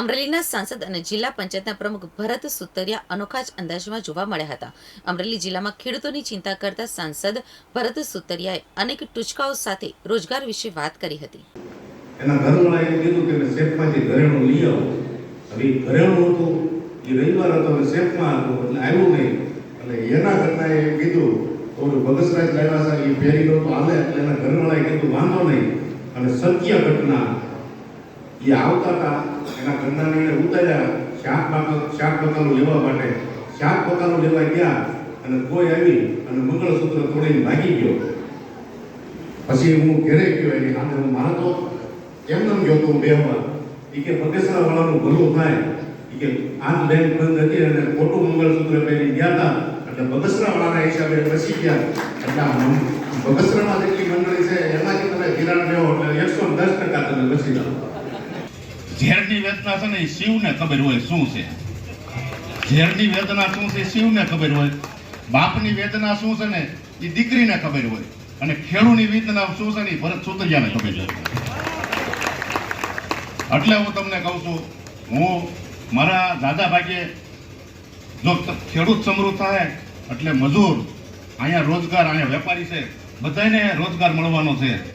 અમરેલીના સાંસદ અને જિલ્લા પંચાયતના પ્રમુખ ભરત સુતરિયા અનોખા જ અંદાજમાં જોવા મળ્યા હતા. અમરેલી જિલ્લામાં ખેડૂતોની ચિંતા કરતા સાંસદ ભરત સુતરિયાએ અનેક ટૂચકાઓ સાથે રોજગાર વિશે વાત કરી હતી. એના ઘરવાળા એમ કીધું કે શેફમાંથી ઘરેણું લઈ આવો. હવે ઘરેણું હતું એ રવિવાર હતો અને શેફમાં હતું એટલે આવ્યું નહીં. એટલે એના ઘરના એ કીધું તો ઓલું બગસરાજ લાવ્યા એ પહેરી તો હાલે, એટલે એના ઘરવાળાએ કીધું, વાંધો નહીં. અને સત્ય ઘટના એ આવતા હતા. એના ઘરનાને એને ઉતાર્યા. શાક બાકા શાક બકાલું લેવા માટે. શાક બકાલું લેવા ગયા અને કોઈ આવી અને મંગળસૂત્ર તોડીને ભાગી ગયો. પછી હું ઘેરે ગયો એની સાથે હું મારે તો એમને એમ ગયો તો હું બેહવા? એ કે બગસરા વાળાનું ભલું થાય. એ કે આજ બેન બંધ હતી અને ખોટું મંગળસૂત્ર પહેરી ગયા હતા. એટલે બગસરા વાળાના હિસાબે પછી ગયા. એટલે બગસરામાં જેટલી મંડળી છે એમાંથી તમે ધિરાણ લેવો એટલે એકસો દસ ટકા તમે બચી જાઓ. ઝેરની વેદના છે ને એ શિવને ખબર હોય શું છે? ઝેરની વેદના શું છે? શિવને ખબર હોય. બાપની વેદના શું છે ને? એ દીકરીને ખબર હોય. અને ખેડૂની વેદના શું છે ને? એ ભરત સુતરિયાને ખબર હોય. એટલે હું તમને કહું છું, હું મારા દાદા ભાગે જો ખેડૂત સમૃદ્ધ થાય, એટલે મજૂર, અહીંયા રોજગાર, અહીંયા વેપારી છે, બધાને રોજગાર મળવાનો છે.